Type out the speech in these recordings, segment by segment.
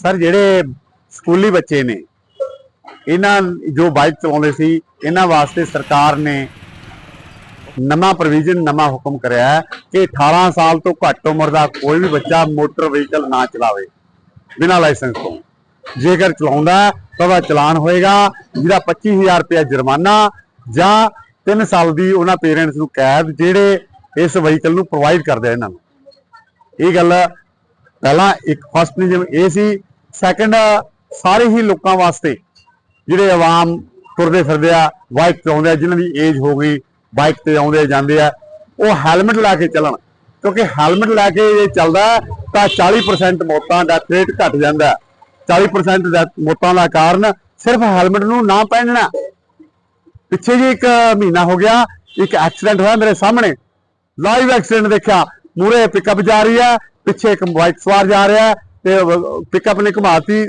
Sir, ਜਿਹੜੇ ਸਕੂਲੀ ਬੱਚੇ ਨੇ, ਇਹਨਾਂ ਜੋ ਬਾਈਕ ਚਲਾਉਂਦੇ ਸੀ, ਇਹਨਾਂ ਵਾਸਤੇ ਸਰਕਾਰ ਨੇ ਨਵਾਂ ਪ੍ਰੋਵੀਜ਼ਨ ਨਵਾਂ ਹੁਕਮ ਕਰਿਆ ਹੈ ਕਿ 18 ਸਾਲ ਤੋਂ ਘੱਟ ਉਮਰ ਦਾ ਕੋਈ ਵੀ ਬੱਚਾ ਮੋਟਰ ਵਹੀਕਲ ਨਾ ਚਲਾਵੇ, ਬਿਨਾਂ ਲਾਇਸੈਂਸ ਤੋਂ। ਜੇਕਰ ਚਲਾਉਂਦਾ ਤਾਂ ਉਹਦਾ ਚਲਾਨ ਹੋਏਗਾ, ਜਿਹਦਾ 25000 ਰੁਪਏ ਜੁਰਮਾਨਾ ਜਾਂ 3 ਸਾਲ ਦੀ ਉਹਨਾਂ ਪੇਰੈਂਟਸ ਨੂੰ ਕੈਦ, ਜਿਹੜੇ ਇਸ ਵਹੀਕਲ ਨੂੰ ਪ੍ਰੋਵਾਈਡ ਕਰਦੇ ਆ ਇਹਨਾਂ ਨੂੰ। ਇਹ ਗੱਲ ਪਹਿਲਾਂ ਇੱਕ ਫਸਟ ਨਿਯਮ ਇਹ ਸੀ ਸੈਕੰਡ ਸਾਰੇ ਹੀ ਲੋਕਾਂ ਵਾਸਤੇ ਜਿਹੜੇ ਆਵਾਮ ਤੁਰਦੇ ਫਿਰਦੇ ਆ ਬਾਈਕ ਚਲਾਉਂਦੇ ਆ, ਜਿਨ੍ਹਾਂ ਦੀ ਏਜ ਹੋ ਗਈ ਬਾਈਕ ਤੇ ਆਉਂਦੇ ਜਾਂਦੇ ਆ, ਉਹ ਹੈਲਮਟ ਲਾ ਕੇ ਚੱਲਣ। ਕਿਉਂਕਿ ਹੈਲਮਟ ਲਾ ਕੇ ਇਹ ਚੱਲਦਾ ਤਾਂ 40% ਮੌਤਾਂ ਦਾ ਰੇਟ ਘਟ ਜਾਂਦਾ ਹੈ। 40% ਮੌਤਾਂ ਦਾ ਕਾਰਨ ਸਿਰਫ ਹੈਲਮਟ ਨੂੰ ਨਾ ਪਹਿਨਣਾ। ਪਿੱਛੇ ਜੀ ਇੱਕ ਮਹੀਨਾ ਹੋ ਗਿਆ, ਇੱਕ ਐਕਸੀਡੈਂਟ ਹੋਇਆ ਮੇਰੇ ਸਾਹਮਣੇ। ਲਾਈਵ ਐਕਸੀਡੈਂਟ ਦੇਖਿਆ। ਮੂਰੇ ਪਿਕਅਪ ਜਾ ਰਹੀ ਹੈ, ਪਿੱਛੇ ਇੱਕ ਬਾਈਕ ਸਵਾਰ ਜਾ ਰਿਹਾ ਤੇ ਪਿਕਅਪ ਨੇ ਘੁਮਾਤੀ।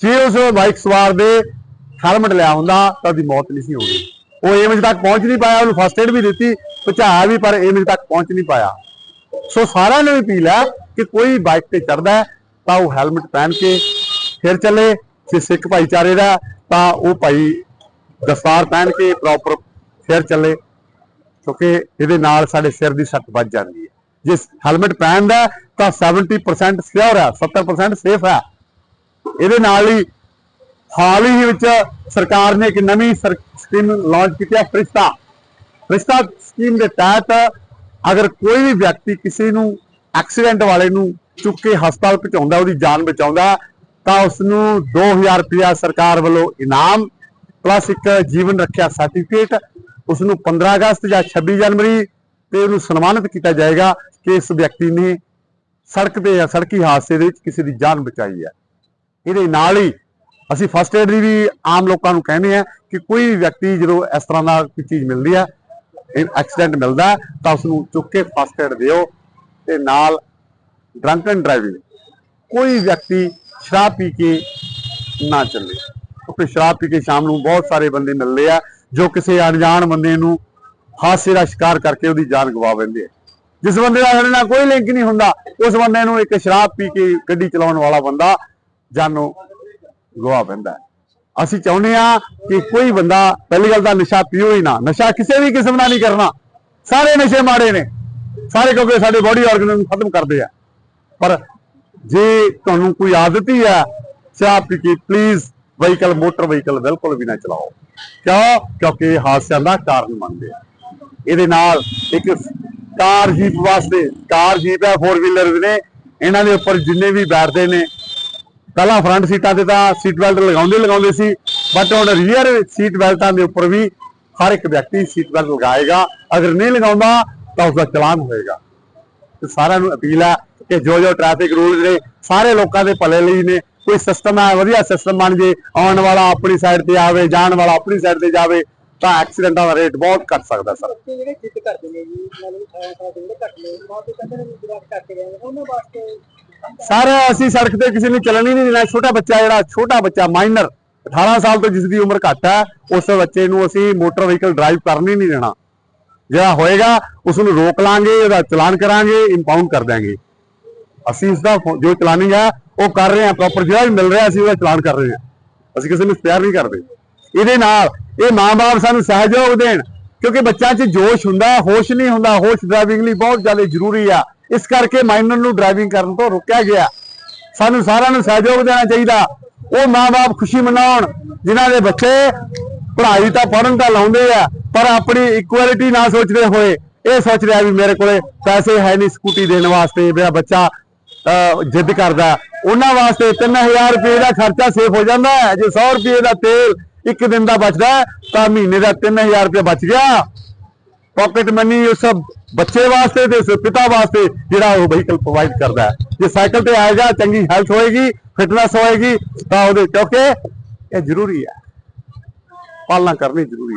ਜੇ ਉਸ ਬਾਈਕ ਸਵਾਰ ਦੇ ਹੈਲਮਟ ਲਿਆ ਹੁੰਦਾ ਤਾਂ ਉਹਦੀ ਮੌਤ ਨਹੀਂ ਸੀ ਹੋਣੀ। ਉਹ ਏਮਜ ਤੱਕ ਪਹੁੰਚ ਨਹੀਂ ਪਾਇਆ, ਉਹਨੂੰ ਫਸਟ ਏਡ ਵੀ ਦਿੱਤੀ ਪਹੁੰਚਾਇਆ ਵੀ, ਪਰ ਏਮਜ ਤੱਕ ਪਹੁੰਚ ਨਹੀਂ ਪਾਇਆ। ਸੋ ਸਾਰਿਆਂ ਨੂੰ ਅਪੀਲ ਹੈ ਕਿ ਕੋਈ ਬਾਈਕ ਤੇ ਚੜਦਾ ਤਾਂ ਉਹ ਹੈਲਮਟ ਪਹਿਨ ਕੇ ਫਿਰ ਚੱਲੇ। ਜੇ ਸਿੱਖ ਭਾਈਚਾਰੇ ਦਾ ਤਾਂ ਉਹ ਭਾਈ ਦਸਤਾਰ ਪਹਿਨ ਕੇ ਪ੍ਰੋਪਰ ਫਿਰ ਚੱਲੇ, ਕਿਉਂਕਿ ਇਹਦੇ ਨਾਲ ਸਾਡੇ ਸਿਰ ਦੀ ਸੱਟ ਵੱਜ ਜਾਂਦੀ ਹੈ। ਜੇ ਹੈਲਮਟ ਪਹਿਨਦਾ ਤਾਂ 70% ਸਿਕਿਉਰ ਹੈ 70% ਸੇਫ ਹੈ। ਇਹਦੇ ਨਾਲ ਹੀ ਹਾਲ ਹੀ ਵਿੱਚ ਸਰਕਾਰ ਨੇ ਇੱਕ ਨਵੀਂ ਸਕੀਮ ਲਾਂਚ ਕੀਤੀ ਹੈ, ਫਰਿਸ਼ਤਾ। ਫਰਿਸ਼ਤਾ ਸਕੀਮ ਦੇ ਤਹਿਤ ਅਗਰ ਕੋਈ ਵੀ ਵਿਅਕਤੀ ਕਿਸੇ ਨੂੰ ਐਕਸੀਡੈਂਟ ਵਾਲੇ ਨੂੰ ਚੁੱਕ ਕੇ ਹਸਪਤਾਲ ਪਹੁੰਚਾਉਂਦਾ, ਉਹਦੀ ਜਾਨ ਬਚਾਉਂਦਾ, ਤਾਂ ਉਸ ਨੂੰ 2000 ਰੁਪਇਆ ਸਰਕਾਰ ਵੱਲੋਂ ਇਨਾਮ ਪਲੱਸ ਇੱਕ ਜੀਵਨ ਰੱਖਿਆ ਸਰਟੀਫਿਕੇਟ ਉਸ ਨੂੰ 15 ਅਗਸਤ ਜਾਂ 26 ਜਨਵਰੀ ਤੇ ਉਹਨੂੰ ਸਨਮਾਨਿਤ ਕੀਤਾ ਜਾਏਗਾ ਕਿ ਇਸ ਵਿਅਕਤੀ ਨੇ ਸੜਕ ਤੇ ਜਾਂ ਸੜਕੀ ਹਾਦਸੇ ਦੇ ਵਿੱਚ ਕਿਸੇ ਦੀ ਜਾਨ ਬਚਾਈ ਹੈ। ਇਹਦੇ ਨਾਲ ਹੀ ਅਸੀਂ ਫਸਟ ਏਡ ਦੀ ਵੀ ਆਮ ਲੋਕਾਂ ਨੂੰ ਕਹਿੰਦੇ ਆ ਕਿ ਕੋਈ ਵੀ ਵਿਅਕਤੀ ਜਦੋਂ ਇਸ ਤਰ੍ਹਾਂ ਦਾ ਕੋਈ ਚੀਜ਼ ਮਿਲਦੀ ਹੈ ਐਕਸੀਡੈਂਟ ਮਿਲਦਾ ਤਾਂ ਉਸ ਨੂੰ ਚੁੱਕ ਕੇ ਫਸਟ ਏਡ ਦਿਓ ਤੇ ਨਾਲ ਡਰੰਕ ਐਂਡ ਡਰਾਈਵਿੰਗ ਕੋਈ ਵਿਅਕਤੀ ਸ਼ਰਾਬ ਪੀ ਕੇ ਨਾ ਚੱਲੇ। ਕਿਉਂਕਿ ਸ਼ਰਾਬ ਪੀ ਕੇ ਸ਼ਾਮ ਨੂੰ ਬਹੁਤ ਸਾਰੇ ਬੰਦੇ ਮਿਲਦੇ ਆ, ਜੋ ਕਿਸੇ ਅਣਜਾਣ ਬੰਦੇ ਨੂੰ ਹਾਦਸੇ ਦਾ ਸ਼ਿਕਾਰ ਕਰਕੇ ਉਹਦੀ ਜਾਨ ਗਵਾ ਬੈਂਦੇ ਆ। ਜਿਸ ਬੰਦੇ ਦਾ ਸਾਡੇ ਨਾਲ ਕੋਈ ਲਿੰਕ ਨਹੀਂ ਹੁੰਦਾ, ਉਸ ਬੰਦੇ ਨੂੰ ਇੱਕ ਸ਼ਰਾਬ ਪੀ ਕੇ ਗੱਡੀ ਚਲਾਉਣ ਵਾਲਾ ਬੰਦਾ ਜਾਨੋਂ ਗਵਾ ਪੈਂਦਾ ਅਸੀਂ ਚਾਹੁੰਦੇ ਆ ਕਿ ਕੋਈ ਬੰਦਾ ਪਹਿਲੀ ਗੱਲ ਤਾਂ ਨਸ਼ਾ ਪੀਓ ਹੀ ਨਾ। ਨਸ਼ਾ ਕਿਸੇ ਵੀ ਕਿਸਮ ਦਾ ਨਹੀਂ ਕਰਨਾ। ਸਾਰੇ ਨਸ਼ੇ ਮਾੜੇ ਨੇ। ਸਾਰੇ ਕਿਉਂਕਿ ਸਾਡੇ ਬੋਡੀ ਆਰਗਨ ਨੂੰ ਖਤਮ ਕਰਦੇ ਆ। ਪਰ ਜੇ ਤੁਹਾਨੂੰ ਕੋਈ ਆਦਤ ਹੀ ਹੈ ਸ਼ਰਾਬ ਪੀ ਕੇ ਪਲੀਜ਼ ਵਹੀਕਲ ਮੋਟਰ ਵਹੀਕਲ ਬਿਲਕੁਲ ਵੀ ਨਾ ਚਲਾਓ। ਕਿਉਂ? ਕਿਉਂਕਿ ਹਾਦਸਿਆਂ ਦਾ ਕਾਰਨ ਬਣਦੇ ਆ। ਇਹਦੇ ਨਾਲ ਇੱਕ ਕਾਰ ਜੀਪ ਵਾਸਤੇ, ਕਾਰ ਜੀਪ ਹੈ 4 ਵੀਲਰ ਨੇ। ਇਹਨਾਂ ਦੇ ਉੱਪਰ ਜਿੰਨੇ ਵੀ ਬੈਠਦੇ ਨੇ, ਪਹਿਲਾਂ ਫਰੰਟ ਸੀਟਾਂ ਤੇ ਤਾਂ ਸੀਟ ਬੈਲਟ ਲਗਾਉਂਦੇ ਲਗਾਉਂਦੇ ਸੀ ਬਟ ਹੁਣ ਰੀਅਰ ਸੀਟ ਬੈਲਟਾਂ ਦੇ ਉੱਪਰ ਵੀ ਹਰ ਇੱਕ ਵਿਅਕਤੀ ਸੀਟ ਬੈਲਟ ਲਗਾਏਗਾ। ਅਗਰ ਨਹੀਂ ਲਗਾਉਂਦਾ, ਤਾਂ ਉਸ ਦਾ ਚਲਾਨ ਹੋਏਗਾ। ਤੇ ਸਾਰਿਆਂ ਨੂੰ ਅਪੀਲ ਹੈ ਕਿ ਜੋ ਜੋ ਟ੍ਰੈਫਿਕ ਰੂਲ ਨੇ, ਸਾਰੇ ਲੋਕਾਂ ਦੇ ਭਲੇ ਲਈ ਨੇ। ਕੋਈ ਸਿਸਟਮ ਹੈ, ਵਧੀਆ ਸਿਸਟਮ ਬਣ ਜੇ, ਆਉਣ ਵਾਲਾ ਆਪਣੀ ਸਾਈਡ ਤੇ ਆਵੇ, ਜਾਣ ਵਾਲਾ ਆਪਣੀ ਸਾਈਡ ਤੇ ਜਾਵੇ ਤਾਂ ਐਕਸੀਡੈਂਟਾਂ ਦਾ ਰੇਟ ਬਹੁਤ ਘਟ ਸਕਦਾ ਸਰ ਬੱਚੇ ਜਿਹੜੇ ਜਿੱਦ ਕਰਦੇ ਨੇ ਜੀ ਮਤਲਬ 18 ਸਾਲ ਦੇ ਜਿਹੜੇ ਘੱਟ ਨੇ ਮਾਂ ਪਿਓ ਕਹਿੰਦੇ ਨੇ ਵੀ ਜਵਾਕ ਕਰਕੇ ਗਏ ਨੇ ਉਹਨਾਂ ਵਾਸਤੇ ਸਰ ਅਸੀਂ ਸੜਕ ਤੇ ਕਿਸੇ ਨੂੰ ਚੱਲਣ ਹੀ ਨਹੀਂ ਦੇਣਾ। ਛੋਟਾ ਬੱਚਾ ਜਿਹੜਾ ਛੋਟਾ ਬੱਚਾ ਮਾਈਨਰ 18 ਸਾਲ ਤੋਂ ਜਿਸ ਦੀ ਉਮਰ ਘੱਟ ਹੈ ਉਸ ਬੱਚੇ ਨੂੰ ਅਸੀਂ ਮੋਟਰ ਵਹੀਕਲ ਡਰਾਈਵ ਕਰਨ ਹੀ ਨਹੀਂ ਦੇਣਾ। ਜਿਹੜਾ ਹੋਏਗਾ ਉਸ ਨੂੰ ਰੋਕ ਲਾਂਗੇ ਉਹਦਾ ਚਲਾਨ ਕਰਾਂਗੇ ਇੰਪਾਊਂਡ ਕਰ ਦਾਂਗੇ ਅਸੀਂ ਇਸ ਦਾ ਜੋ ਚਲਾਨਿੰਗ ਹੈ ਉਹ ਕਰ ਰਹੇ ਹਾਂ ਪ੍ਰੋਪਰ ਜਿਹੜਾ ਵੀ ਮਿਲ ਰਿਹਾ ਅਸੀਂ ਉਹਦਾ ਚਲਾਨ ਕਰ ਰਹੇ ਹਾਂ। ਅਸੀਂ ਕਿਸੇ ਨੂੰ ਸਪੇਅਰ ਨਹੀਂ ਕਰਦੇ। ਇਹਦੇ ਨਾਲ ਇਹ ਮਾਂ-ਬਾਪ ਸਾਨੂੰ ਸਹਿਯੋਗ ਦੇਣ ਕਿਉਂਕਿ ਬੱਚਿਆਂ 'ਚ ਜੋਸ਼ ਹੁੰਦਾ ਹੋਸ਼ ਨਹੀਂ ਹੁੰਦਾ ਹੋਸ਼ ਡਰਾਈਵਿੰਗ ਲਈ ਬਹੁਤ ਜ਼ਿਆਦਾ ਜ਼ਰੂਰੀ ਆ। ਇਸ ਕਰਕੇ ਮਾਈਨਰ ਨੂੰ ਡਰਾਈਵਿੰਗ ਕਰਨ ਤੋਂ ਰੋਕਿਆ ਗਿਆ। ਸਾਨੂੰ ਸਾਰਿਆਂ ਨੂੰ ਸਹਿਯੋਗ ਦੇਣਾ ਚਾਹੀਦਾ। ਉਹ ਮਾਂ-ਬਾਪ ਖੁਸ਼ੀ ਮਨਾਉਣ ਜਿਨ੍ਹਾਂ ਦੇ ਬੱਚੇ ਪੜ੍ਹਾਈ ਤਾਂ ਪੜਨ ਤਾਂ ਲਾਉਂਦੇ ਆ ਪਰ ਆਪਣੀ ਇਕੁਐਲਿਟੀ ਨਾ ਸੋਚਦੇ ਹੋਏ ਇਹ ਸੋਚ ਰਿਹਾ ਵੀ ਮੇਰੇ ਕੋਲੇ ਪੈਸੇ ਹੈ ਨਹੀਂ ਸਕੂਟੀ ਦੇਣ ਵਾਸਤੇ ਮੇਰਾ ਬੱਚਾ ਅਹ, ਜਿੱਦ ਕਰਦਾ। ਉਹਨਾਂ ਵਾਸਤੇ 3000 ਰੁਪਏ ਦਾ ਖਰਚਾ ਸੇਫ ਹੋ ਜਾਂਦਾ ਹੈ। ਜੇ 100 ਰੁਪਏ ਦਾ ਤੇਲ ਇੱਕ ਦਿਨ ਦਾ ਬਚਦਾ ਤਾਂ ਮਹੀਨੇ ਦਾ 3000 ਰੁਪਏ ਬਚ ਗਿਆ। ਪਾਕਟ ਮਨੀ ਉਸ ਬੱਚੇ ਵਾਸਤੇ ਤੇ ਉਸ ਪਿਤਾ ਵਾਸਤੇ ਜਿਹੜਾ ਉਹ ਵਹੀਕਲ ਪ੍ਰੋਵਾਈਡ ਕਰਦਾ ਹੈ। ਜੇ ਸਾਈਕਲ ਤੇ ਆਏਗਾ, ਚੰਗੀ ਹੈਲਥ ਹੋਏਗੀ ਫਿਟਨੈਸ ਹੋਏਗੀ, ਤਾਂ ਉਹਦੇ ਕਿਉਂਕਿ ਇਹ ਜ਼ਰੂਰੀ ਹੈ। ਪਾਲਣਾ ਕਰਨੀ ਜ਼ਰੂਰੀ ਹੈ।